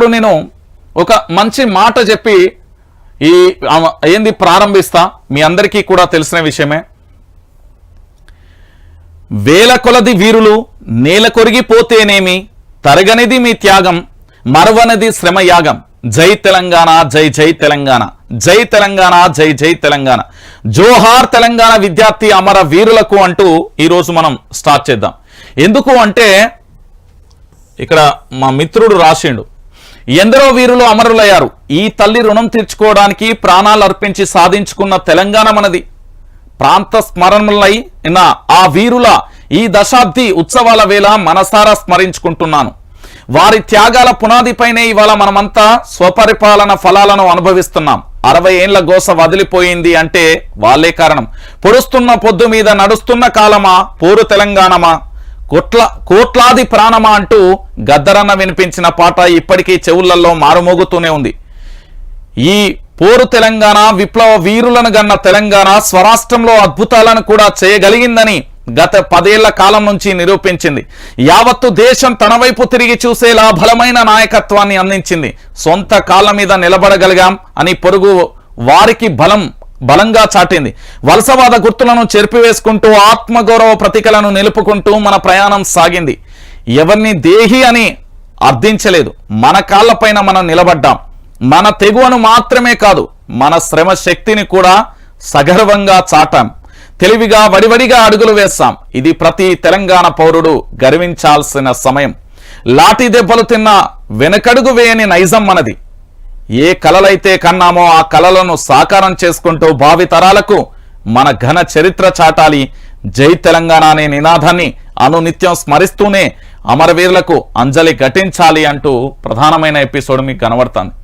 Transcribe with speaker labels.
Speaker 1: ఇప్పుడు నేను ఒక మంచి మాట చెప్పి ఈ ఏంది ప్రారంభిస్తా? మీ అందరికీ కూడా తెలిసిన విషయమే. వేల కొలది వీరులు నేల కొరిగిపోతేనేమి తరగనిది మీ త్యాగం మరవనది శ్రమ యాగం జై తెలంగాణ జై జై తెలంగాణ. జై తెలంగాణ జై జై తెలంగాణ. జోహార్ తెలంగాణ విద్యార్థి అమర వీరులకు అంటూ ఈరోజు మనం స్టార్ట్ చేద్దాం. ఎందుకు అంటే ఇక్కడ మా మిత్రుడు రాసిండు. ఎందరో వీరులు అమరులయ్యారు. ఈ తల్లి రుణం తీర్చుకోవడానికి ప్రాణాలు అర్పించి సాధించుకున్న తెలంగాణ మనది. ప్రాంత స్మరణలై నా ఆ వీరుల ఈ దశాబ్ది ఉత్సవాల వేళ మనసారా స్మరించుకుంటున్నాను. వారి త్యాగాల పునాదిపైనే ఇవాళ మనమంతా స్వపరిపాలన ఫలాలను అనుభవిస్తున్నాం. అరవై ఏండ్ల గోస వదిలిపోయింది అంటే వాళ్ళే కారణం. పొడుస్తున్న పొద్దు మీద నడుస్తున్న కాలమా? పోరు తెలంగాణమా? కోట్ల కోట్లాది ప్రాణమా? అంటూ గద్దరన్న వినిపించిన పాట ఇప్పటికీ చెవులలో మారుమోగుతూనే ఉంది. ఈ పోరు తెలంగాణ విప్లవ వీరులను గన్న తెలంగాణ స్వరాష్ట్రంలో అద్భుతాలను కూడా చేయగలిగిందని గత పదేళ్ళ కాలం నుంచి నిరూపించింది. యావత్తు దేశం తన వైపు తిరిగి చూసేలా బలమైన నాయకత్వాన్ని అందించింది. సొంత కాళ్ళ మీద నిలబడగలిగాం అని పొరుగు వారికి బలం బలంగా చాటింది. వలసవాద గుర్తులను చెరిపివేసుకుంటూ ఆత్మగౌరవ ప్రతికలను నిలుపుకుంటూ మన ప్రయాణం సాగింది. ఎవరిని దేహి అని అర్థించలేదు. మన కాళ్ళపైన మనం నిలబడ్డాం. మన తెగువను మాత్రమే కాదు మన శ్రమ శక్తిని కూడా సగర్వంగా చాటాం. తెలివిగా వడివడిగా అడుగులు వేస్తాం. ఇది ప్రతి తెలంగాణ పౌరుడు గర్వించాల్సిన సమయం. లాఠీ దెబ్బలు తిన్న వెనకడుగు వేయని నైజం మనది. ఏ కలలైతే కన్నామో ఆ కలలను సాకారం చేసుకుంటూ భావి తరాలకు మన ఘన చరిత్ర చాటాలి. జై తెలంగాణ అనే నినాదాన్ని అనునిత్యం స్మరిస్తూనే అమరవీరులకు అంజలి ఘటించాలి అంటూ ప్రధానమైన ఎపిసోడ్ మీకు కనబడుతుంది.